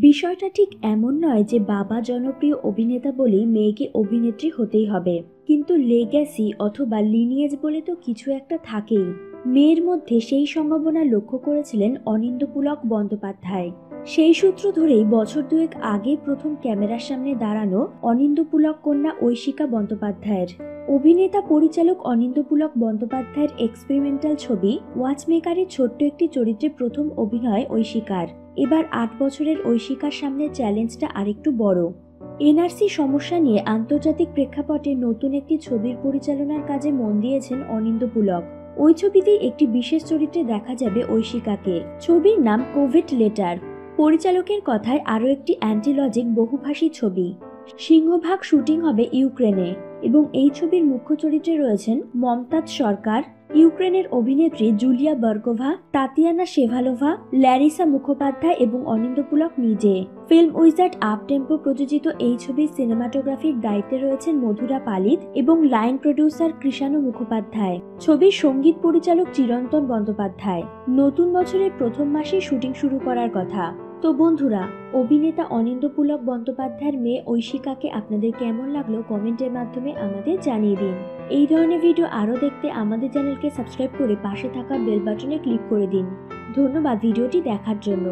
বিষয়টা ঠিক এমন নয় যে বাবা জনপ্রিয় অভিনেতা বলেই মেয়েকে অভিনেত্রী হতেই হবে। কিন্তু লেগ্যাসি অথবা লিনিয়েজ বলে তো কিছু একটা থাকেই। মেয়ের মধ্যে সেই সম্ভাবনা লক্ষ্য করেছিলেন অনিন্দ্যপুলক বন্দ্যোপাধ্যায়। সেই সূত্র ধরেই বছর দুয়েক আগে প্রথম ক্যামেরার সামনে দাঁড়ানো অনিন্দ্যপুলক কন্যা ঐশিকা বন্দ্যোপাধ্যায়ের। অভিনেতা পরিচালক অনিন্দ্যপুলক বন্দ্যোপাধ্যায়ের এক্সপেরিমেন্টাল ছবি ওয়াচমেকারের ছোট্ট একটি চরিত্রে প্রথম অভিনয় ঐশিকার। এবার আট বছরের ঐশিকার সামনে চ্যালেঞ্জটা আরেকটু বড়। এনআরসি সমস্যা নিয়ে আন্তর্জাতিক প্রেক্ষাপটে নতুন একটি ছবির পরিচালনার কাজে মন দিয়েছেন অনিন্দ্য পুলক। ওই ছবিতেই একটি বিশেষ চরিত্রে দেখা যাবে ঐশিকাকে। ছবির নাম কোভিড লেটার পরিচালকের কথায় আরও একটি অ্যান্টিলজিক বহুভাষী ছবি। সিংহভাগ শুটিং হবে ইউক্রেনে এবং এই ছবির মুখ্য চরিত্রে রয়েছেন মমতাজ সরকার, ইউক্রেনের অভিনেত্রী Julia Barkova Tatiana Shevalova, Larissa Mukhopadhyay এবং অনিন্দ পুলক নিজে। ফিল্ম উইজার্ড আপ টেম্পো প্রযোজিত এই ছবির সিনেমাটোগ্রাফির দায়িত্বে রয়েছেন মধুরা পালিত এবং লাইন প্রডিউসার কৃষাণু মুখোপাধ্যায়। ছবির সংগীত পরিচালক চিরন্তন বন্দ্যোপাধ্যায়। নতুন বছরের প্রথম মাসে শুটিং শুরু করার কথা। তো বন্ধুরা, অভিনেতা অনিন্দ্য পুলক বন্দ্যোপাধ্যায়ের মেয়ে ঐশিকাকে আপনাদের কেমন লাগল কমেন্টের মাধ্যমে আমাদের জানিয়ে দিন। এই ধরনের ভিডিও আরও দেখতে আমাদের চ্যানেলকে সাবস্ক্রাইব করে পাশে থাকা বেল বাটনে ক্লিক করে দিন। ধন্যবাদ ভিডিওটি দেখার জন্য।